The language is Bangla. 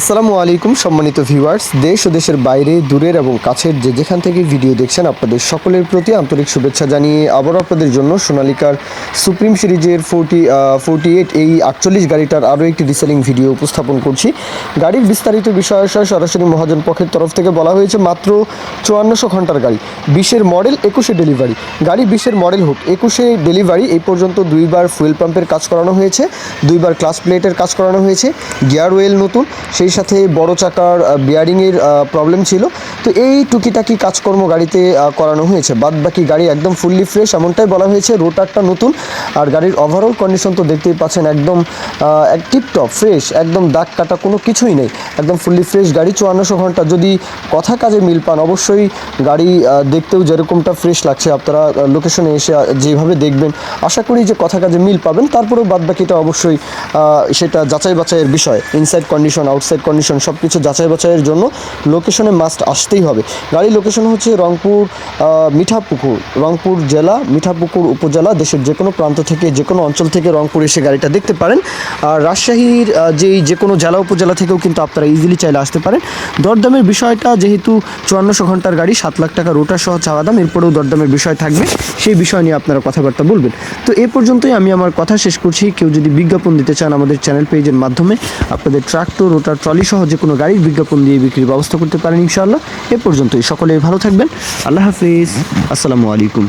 আসসালামু আলাইকুম, সম্মানিত ভিউয়ার্স দেশ ও দেশের বাইরে, দূরের এবং কাছের যে যেখান থেকে ভিডিও দেখছেন, আপনাদের সকলের প্রতি আন্তরিক শুভেচ্ছা জানিয়ে আবারও আপনাদের জন্য সোনালিকার সুপ্রিম সিরিজের ফোরটি ফোরটি এইট এই আটচল্লিশ গাড়িটার আরও একটি রিসেলিং ভিডিও উপস্থাপন করছি। গাড়ির বিস্তারিত বিষয় সরাসরি মহাজন পক্ষের তরফ থেকে বলা হয়েছে, মাত্র চুয়ান্নশো ঘণ্টার গাড়ি। বিশের মডেল একুশে ডেলিভারি গাড়ি বিশের মডেল হোক, একুশে ডেলিভারি এই পর্যন্ত দুইবার ফুয়েল পাম্পের কাজ করানো হয়েছে, দুইবার ক্লাস প্লেটের কাজ করানো হয়েছে গিয়ার ওয়েল নতুন, সেই সাথে বড় চাকার বিয়ারিংয়ের প্রবলেম ছিল। তো এই টুকিটাকি কাজকর্ম গাড়িতে করানো হয়েছে। বাদ বাকি গাড়ি একদম ফুললি ফ্রেশ এমনটাই বলা হয়েছে রোটারটা নতুন। আর গাড়ির ওভারঅল কন্ডিশন তো দেখতেই পাচ্ছেন, একদম টিপটপ ফ্রেশ একদম দাগ কাটা কোনো কিছুই নেই। একদম ফুললি ফ্রেশ গাড়ি, চুয়ান্নশো ঘণ্টা। যদি কথা কাজে মিল পান, অবশ্যই গাড়ি দেখতেও যেরকমটা ফ্রেশ লাগছে, আপনারা লোকেশনে এসে যেভাবে দেখবেন, আশা করি যে কথা কাজে মিল পাবেন। তারপরেও বাদ বাকিটা অবশ্যই সেটা যাচাই বাছাইয়ের বিষয় ইনসাইড কন্ডিশন আউটসাইড কন্ডিশন সব কিছু যাচাই বাছাইয়ের জন্য লোকেশনে মাস্ট আসতেই হবে। গাড়ি লোকেশন হচ্ছে রংপুর মিঠাপুকুর। রংপুর জেলা, মিঠাপুকুর উপজেলা, দেশের যে কোনো প্রান্ত থেকে যে কোনো অঞ্চল থেকে রংপুর এসে গাড়িটা দেখতে পারেন। আর রাজশাহীর যেই যে কোনো জেলা উপজেলা থেকেও কিন্তু আপনারা ইজিলি চাইলে আসতে পারেন। দরদামের বিষয়টা যেহেতু চুয়ান্নশো ঘণ্টার গাড়ি, সাত লাখ টাকা রোটার সহ চাওয়া দাম, এরপরেও দরদামের বিষয় থাকবে। সেই বিষয় নিয়ে আপনারা কথাবার্তা বলবেন। তো এ পর্যন্তই আমি আমার কথা শেষ করছি। কেউ যদি বিজ্ঞাপন দিতে চান আমাদের চ্যানেল পেজের মাধ্যমে, আপনাদের ট্রাক্টর রোটার ট্রলি সহ যে কোনো গাড়ির বিজ্ঞাপন দিয়ে বিক্রির ব্যবস্থা করতে পারেন ইনশাআল্লাহ। এ পর্যন্তই। সকলেই ভালো থাকবেন। আল্লাহ হাফিজ। আসসালামু আলাইকুম।